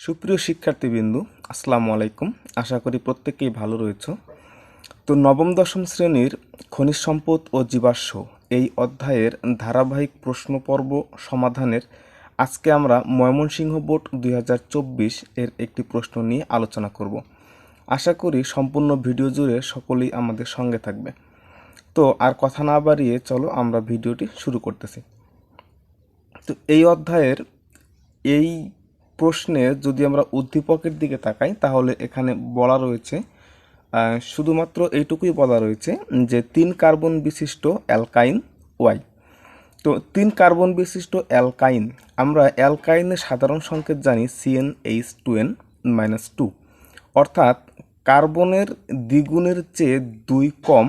সুপ্রিয় শিক্ষার্থীবৃন্দু, আসসালামু আলাইকুম। আশা করি প্রত্যেকেই ভালো রয়েছে। তো নবম, দশম শ্রেণির খনিজ সম্পদ ও জীবাশ্ম এই অধ্যায়ের ধারাবাহিক প্রশ্ন পর্ব সমাধানের আজকে আমরা ময়মনসিংহ বোর্ড দু হাজার চব্বিশ এর একটি প্রশ্ন নিয়ে আলোচনা করব। আশা করি সম্পূর্ণ ভিডিও জুড়ে সকলেই আমাদের সঙ্গে থাকবে। তো আর কথা না বাড়িয়ে চলো আমরা ভিডিওটি শুরু করতেছি। তো এই অধ্যায়ের এই প্রশ্নে যদি আমরা উদ্দীপকের দিকে তাকাই, তাহলে এখানে বলা রয়েছে শুধুমাত্র এইটুকুই বলা রয়েছে যে তিন কার্বন বিশিষ্ট অ্যালকাইন ওয়াই। তো তিন কার্বন বিশিষ্ট অ্যালকাইন, আমরা অ্যালকাইনের সাধারণ সংকেত জানি CN H two N minus two অর্থাৎ কার্বনের দ্বিগুণের চেয়ে দুই কম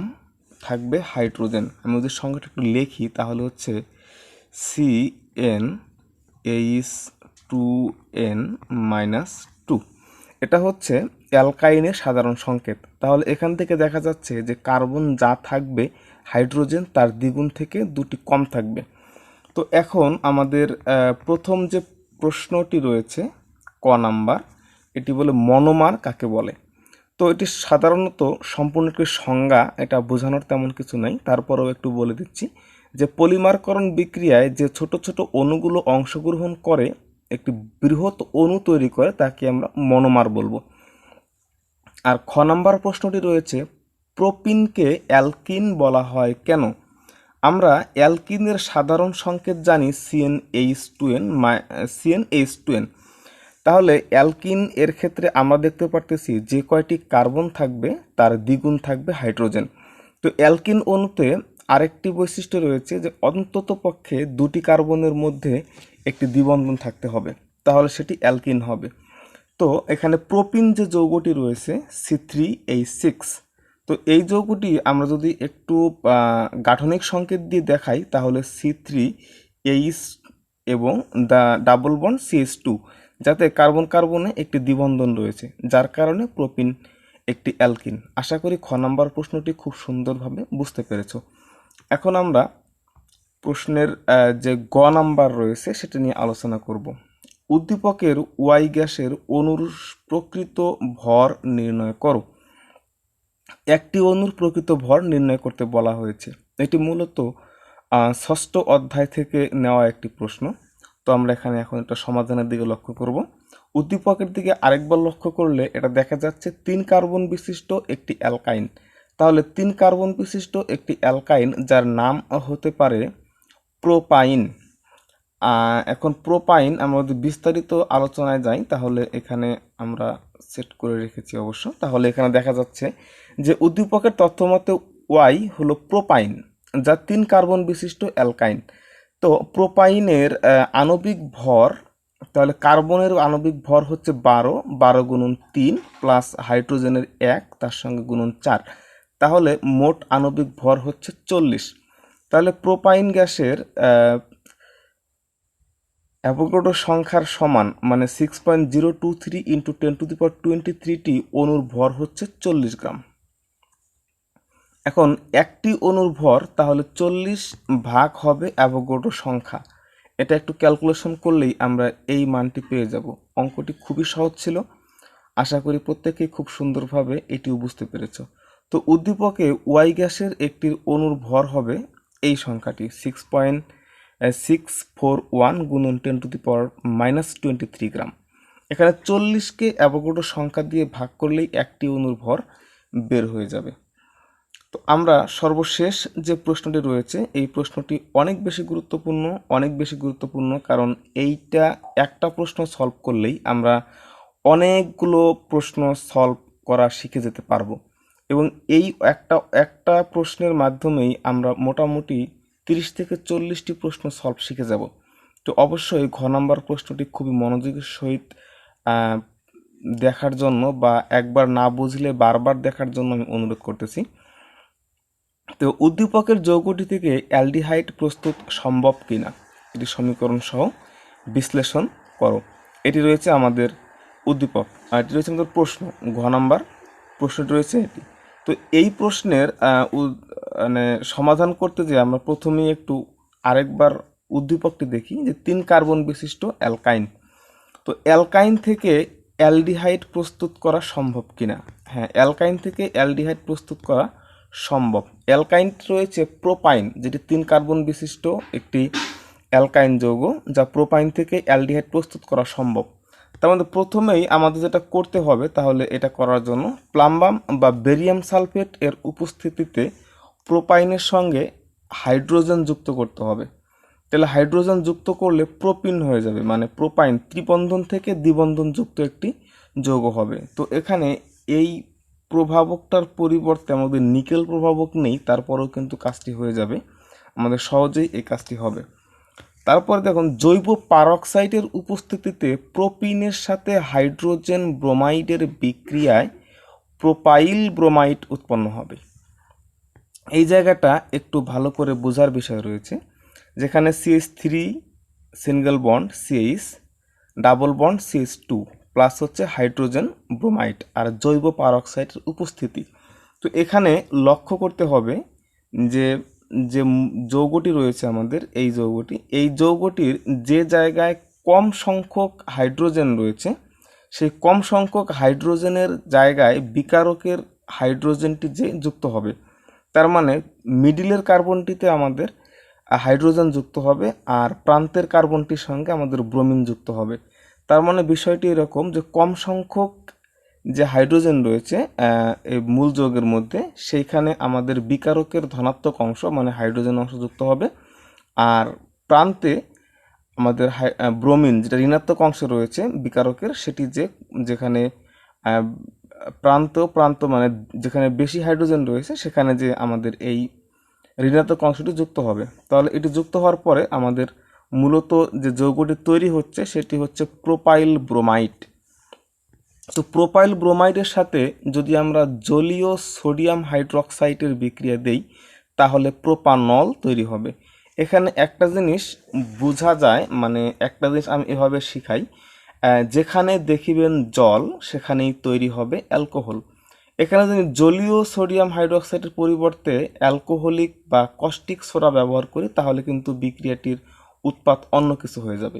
থাকবে হাইড্রোজেন। আমি যদি সংখ্যাটা একটু লিখি, তাহলে হচ্ছে C N H two N minus two. এটা হচ্ছে অ্যালকাইনের সাধারণ সংকেত। তাহলে এখান থেকে দেখা যাচ্ছে যে কার্বন যা থাকবে, হাইড্রোজেন তার দ্বিগুণ থেকে দুটি কম থাকবে। তো এখন আমাদের প্রথম যে প্রশ্নটি রয়েছে, ক নাম্বার, এটি বলে মনোমার কাকে বলে? তো এটি সাধারণত সম্পূর্ণ একটি সংজ্ঞা, এটা বোঝানোর তেমন কিছু নাই। তারপরেও একটু বলে দিচ্ছি যে পলিমারকরণ বিক্রিয়ায় যে ছোট ছোট অণুগুলো অংশগ্রহণ করে একটি বৃহৎ অণু তৈরি করে তাকে আমরা মনোমার বলব। আর খ নাম্বার প্রশ্নটি রয়েছে, প্রোপিনকে অ্যালকিন বলা হয় কেন? আমরা অ্যালকিনের সাধারণ সংকেত জানি CN H two N CN H two N তাহলে অ্যালকিন এর ক্ষেত্রে আমরা দেখতে পারতেছি যে কয়টি কার্বন থাকবে, তার দ্বিগুণ থাকবে হাইড্রোজেন। তো অ্যালকিন অণুতে আরেকটি বৈশিষ্ট্য রয়েছে যে অন্তত পক্ষে দুটি কার্বনের মধ্যে একটি দ্বিবন্ধন থাকতে হবে, তাহলে সেটি অ্যালকিন হবে। তো এখানে প্রোপিন যে যৌগটি রয়েছে, সি থ্রি এই সিক্স, তো এই যৌগটি আমরা যদি একটু গাঠনিক সংকেত দিয়ে দেখাই, তাহলে সি থ্রি এইচ এবং the double bond CS two, যাতে কার্বন কার্বনে একটি দ্বিবন্ধন রয়েছে, যার কারণে প্রোপিন একটি অ্যালকিন। আশা করি খ নাম্বার প্রশ্নটি খুব সুন্দরভাবে বুঝতে পেরেছ। এখন আমরা প্রশ্নের যে গ নাম্বার রয়েছে সেটা নিয়ে আলোচনা করব। উদ্দীপকের ওয়াই গ্যাসের অণুর প্রকৃত ভর নির্ণয় করো। একটি অণুর প্রকৃত ভর নির্ণয় করতে বলা হয়েছে। এটি মূলত ষষ্ঠ অধ্যায় থেকে নেওয়া একটি প্রশ্ন। তো আমরা এখানে এখন এটা সমাধানের দিকে লক্ষ্য করব। উদ্দীপকের দিকে আরেকবার লক্ষ্য করলে এটা দেখা যাচ্ছে তিন কার্বন বিশিষ্ট একটি অ্যালকাইন। তাহলে তিন কার্বন বিশিষ্ট একটি অ্যালকাইন যার নাম হতে পারে প্রোপাইন। এখন প্রোপাইন আমরা যদি বিস্তারিত আলোচনায় যাই, তাহলে এখানে আমরা সেট করে রেখেছি অবশ্য। তাহলে এখানে দেখা যাচ্ছে যে উদ্দীপকের তথ্যমতে ওয়াই হলো প্রোপাইন, যা তিন কার্বন বিশিষ্ট অ্যালকাইন। তো প্রোপাইনের আণবিক ভর, তাহলে কার্বনের আণবিক ভর হচ্ছে বারো বারো গুণন তিন প্লাস হাইড্রোজেনের এক, তার সঙ্গে গুণন চার। তাহলে মোট আণবিক ভর হচ্ছে চল্লিশ। তাহলে প্রোপাইন গ্যাসের অ্যাভোগাড্রো সংখ্যার সমান মানে six point zero two three into ten to the power twenty thirty অণুর ভর হচ্ছে চল্লিশ গ্রাম। এখন একটি অণুর ভর তাহলে চল্লিশ ভাগ হবে অ্যাভোগাড্রো সংখ্যা। এটা একটু ক্যালকুলেশন করলেই আমরা এই মানটি পেয়ে যাব। অঙ্কটি খুবই সহজ ছিল। আশা করি প্রত্যেকেই খুব সুন্দরভাবে এটিও বুঝতে পেরেছ। তো উদ্দীপকে ওয়াই গ্যাসের একটি অণুর ভর হবে এই সংখ্যাটি six point six four one গুণন ten to the power minus twenty three gram এখানে চল্লিশকে অ্যাভোগাড্রো সংখ্যা দিয়ে ভাগ করলেই একটি অণুর ভর বের হয়ে যাবে। তো আমরা সর্বশেষ যে প্রশ্নটি রয়েছে, এই প্রশ্নটি অনেক বেশি গুরুত্বপূর্ণ, অনেক বেশি গুরুত্বপূর্ণ কারণ এইটা একটা প্রশ্ন সলভ করলেই আমরা অনেকগুলো প্রশ্ন সলভ করা শিখে যেতে পারব। এবং এই একটা একটা প্রশ্নের মাধ্যমেই আমরা মোটামুটি তিরিশ থেকে চল্লিশটি প্রশ্ন সলভ শিখে যাব। তো অবশ্যই ঘ নাম্বার প্রশ্নটি খুবই মনোযোগের সহিত দেখার জন্য বা একবার না বুঝলে বারবার দেখার জন্য আমি অনুরোধ করতেছি। তো উদ্দীপকের যৌগটি থেকে অ্যালডিহাইড প্রস্তুত সম্ভব কিনা, এটি সমীকরণ সহ বিশ্লেষণ করো। এটি রয়েছে আমাদের উদ্দীপক, আর এটি রয়েছে আমাদের প্রশ্ন। ঘ নাম্বার প্রশ্নটি রয়েছে এটি। তো এই প্রশ্নের মানে সমাধান করতে যে আমরা প্রথমেই একটু আরেকবার উদ্দীপকটি দেখি যে তিন কার্বন বিশিষ্ট অ্যালকাইন। তো অ্যালকাইন থেকে অ্যালডিহাইড প্রস্তুত করা সম্ভব কিনা? হ্যাঁ অ্যালকাইন থেকে অ্যালডিহাইড প্রস্তুত করা সম্ভব। অ্যালকাইন রয়েছে প্রোপাইন, যেটি তিন কার্বন বিশিষ্ট একটি অ্যালকাইন যৌগ, যা প্রোপাইন থেকে অ্যালডিহাইড প্রস্তুত করা সম্ভব। তার মধ্যে প্রথমেই আমাদের যেটা করতে হবে, তাহলে এটা করার জন্য প্লাম্বাম বা বেরিয়াম সালফেট এর উপস্থিতিতে প্রোপাইনের সঙ্গে হাইড্রোজেন যুক্ত করতে হবে। তাহলে হাইড্রোজেন যুক্ত করলে প্রোপিন হয়ে যাবে মানে প্রোপাইন ত্রিবন্ধন থেকে দ্বিবন্ধন যুক্ত একটি যৌগ হবে। তো এখানে এই প্রভাবকটার পরিবর্তে আমাদের নিকেল প্রভাবক নেই, তারপরেও কিন্তু কাজটি হয়ে যাবে। আমাদের সহজেই এই কাজটি হবে। তারপরে দেখুন, জৈব পারক্সাইডের উপস্থিতিতে প্রোপিনের সাথে হাইড্রোজেন ব্রোমাইডের বিক্রিয়ায় প্রোপাইল ব্রোমাইড উৎপন্ন হবে। এই জায়গাটা একটু ভালো করে বোঝার বিষয় রয়েছে, যেখানে CH three single bond CH double bond CH two plus হচ্ছে হাইড্রোজেন ব্রোমাইড আর জৈব পারক্সাইডের উপস্থিতি। তো এখানে লক্ষ্য করতে হবে যে যে যৌগটি রয়েছে আমাদের, এই যৌগটি, এই যৌগটির যে জায়গায় কম সংখ্যক হাইড্রোজেন রয়েছে, সেই কম সংখ্যক হাইড্রোজেনের জায়গায় বিকারকের হাইড্রোজেনটি যে যুক্ত হবে, তার মানে মিডিলের কার্বনটিতে আমাদের হাইড্রোজেন যুক্ত হবে আর প্রান্তের কার্বনটির সঙ্গে আমাদের ব্রোমিন যুক্ত হবে। তার মানে বিষয়টি এরকম যে কম সংখ্যক যে হাইড্রোজেন রয়েছে এই মূল যৌগের মধ্যে, সেইখানে আমাদের বিকারকের ধনাত্মক অংশ মানে হাইড্রোজেন অংশ যুক্ত হবে। আর প্রান্তে আমাদের ব্রোমিন, যেটা ঋণাত্মক অংশ রয়েছে বিকারকের, সেটি যে, যেখানে প্রান্ত প্রান্ত মানে যেখানে বেশি হাইড্রোজেন রয়েছে, সেখানে যে আমাদের এই ঋণাত্মক অংশটি যুক্ত হবে। তাহলে এটি যুক্ত হওয়ার পরে আমাদের মূলত যে যৌগটি তৈরি হচ্ছে, সেটি হচ্ছে প্রোপাইল ব্রোমাইড তো প্রোপাইল ব্রোমাইডের সাথে যদি আমরা জলীয় সোডিয়াম হাইড্রক্সাইডের বিক্রিয়া দেই, তাহলে প্রোপানল তৈরি হবে। এখানে একটা জিনিস বোঝা যায় মানে একটা জিনিস আমি এভাবে শিখাই যেখানে দেখিবেন জল, সেখানেই তৈরি হবে অ্যালকোহল। এখানে যদি জলীয় সোডিয়াম হাইড্রোক্সাইডের পরিবর্তে অ্যালকোহলিক বা কস্টিক সোডা ব্যবহার করি, তাহলে কিন্তু বিক্রিয়াটির উৎপাদ অন্য কিছু হয়ে যাবে।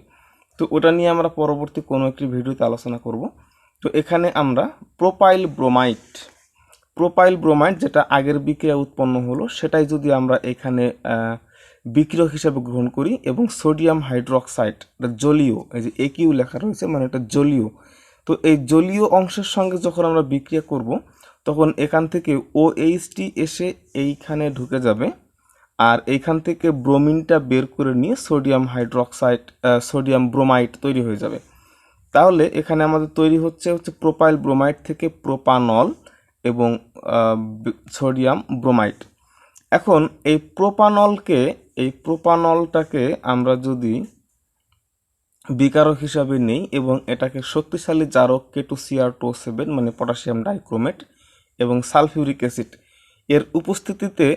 তো ওটা নিয়ে আমরা পরবর্তী কোনো একটি ভিডিওতে আলোচনা করব। তো এখানে আমরা প্রোপাইল ব্রোমাইড প্রোপাইল ব্রোমাইড যেটা আগের বিক্রিয়া উৎপন্ন হলো, সেটাই যদি আমরা এখানে বিক্রিয়ক হিসাবে গ্রহণ করি এবং সোডিয়াম হাইড্রোক্সাইড, এটা জলীয়, এই যে একিউ লেখা রয়েছে মানে এটা জলীয়। তো এই জলীয় অংশের সঙ্গে যখন আমরা বিক্রিয়া করব, তখন এখান থেকে ও এইচটি এসে এইখানে ঢুকে যাবে, আর এইখান থেকে ব্রোমিনটা বের করে নিয়ে সোডিয়াম হাইড্রোক্সাইড সোডিয়াম ব্রোমাইড তৈরি হয়ে যাবে। তাহলে এখানে আমাদের তৈরি হচ্ছে হচ্ছে প্রোপাইল ব্রোমাইড থেকে প্রোপানল এবং সোডিয়াম ব্রোমাইড। এখন এই প্রোপানলকে, এই প্রোপানলটাকে আমরা যদি বিকারক হিসাবে নিই এবং এটাকে শক্তিশালী জারক K two C R two seven মানে পটাশিয়াম ডাইক্রোমেট এবং সালফিউরিক অ্যাসিড এর উপস্থিতিতে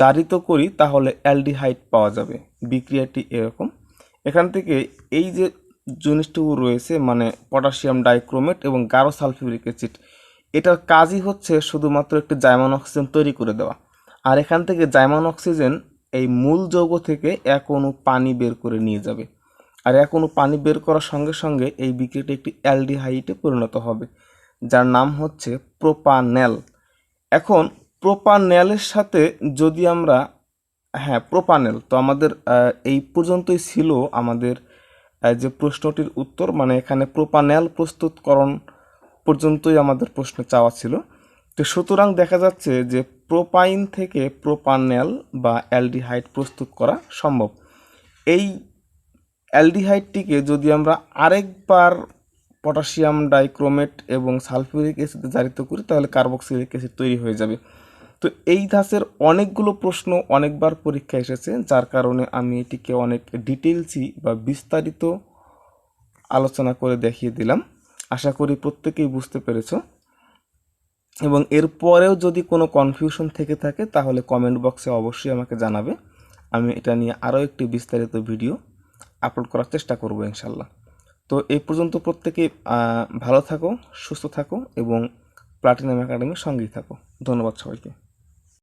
জারিত করি, তাহলে অ্যালডিহাইড পাওয়া যাবে। বিক্রিয়াটি এরকম। এখান থেকে এই যে জিনিসটুকু রয়েছে মানে পটাশিয়াম ডাইক্রোমেট এবং গারো সালফিউরিক অ্যাসিড। এটার কাজই হচ্ছে শুধুমাত্র একটি জাইমান অক্সিজেন তৈরি করে দেওয়া। আর এখান থেকে জাইমান অক্সিজেন এই মূল যৌগ থেকে এক অণু পানি বের করে নিয়ে যাবে। আর এক অণু পানি বের করার সঙ্গে সঙ্গে এই বিক্রিয়াটি একটি অ্যালডিহাইডে পরিণত হবে, যার নাম হচ্ছে প্রোপানেল। এখন, প্রোপানেলের সাথে যদি আমরা হ্যাঁ প্রোপানেল। তো আমাদের এই পর্যন্তই ছিল আমাদের যে প্রশ্নটির উত্তর মানে এখানে প্রোপানেল প্রস্তুতকরণ পর্যন্তই আমাদের প্রশ্ন চাওয়া ছিল। তো সুতরাং দেখা যাচ্ছে যে প্রোপাইন থেকে প্রোপানেল বা অ্যালডিহাইড প্রস্তুত করা সম্ভব। এই অ্যালডিহাইডটিকে যদি আমরা আরেকবার পটাশিয়াম ডাইক্রোমেট এবং সালফিউরিক অ্যাসিডে জারিত করি, তাহলে কার্বক্সিলিক অ্যাসিড তৈরি হয়ে যাবে। তো এই ধাঁচের অনেকগুলো প্রশ্ন অনেকবার পরীক্ষা এসেছে, যার কারণে আমি এটিকে অনেক ডিটেলসই বা বিস্তারিত আলোচনা করে দেখিয়ে দিলাম। আশা করি প্রত্যেকেই বুঝতে পেরেছ। এবং এরপরেও যদি কোনো কনফিউশন থেকে থাকে, তাহলে কমেন্ট বক্সে অবশ্যই আমাকে জানাবে। আমি এটা নিয়ে আরও একটি বিস্তারিত ভিডিও আপলোড করার চেষ্টা করব ইনশাল্লাহ তো এই পর্যন্ত প্রত্যেকে ভালো থাকো, সুস্থ থাকো এবং প্লাটিনাম একাডেমির সঙ্গেই থাকো। ধন্যবাদ সবাইকে।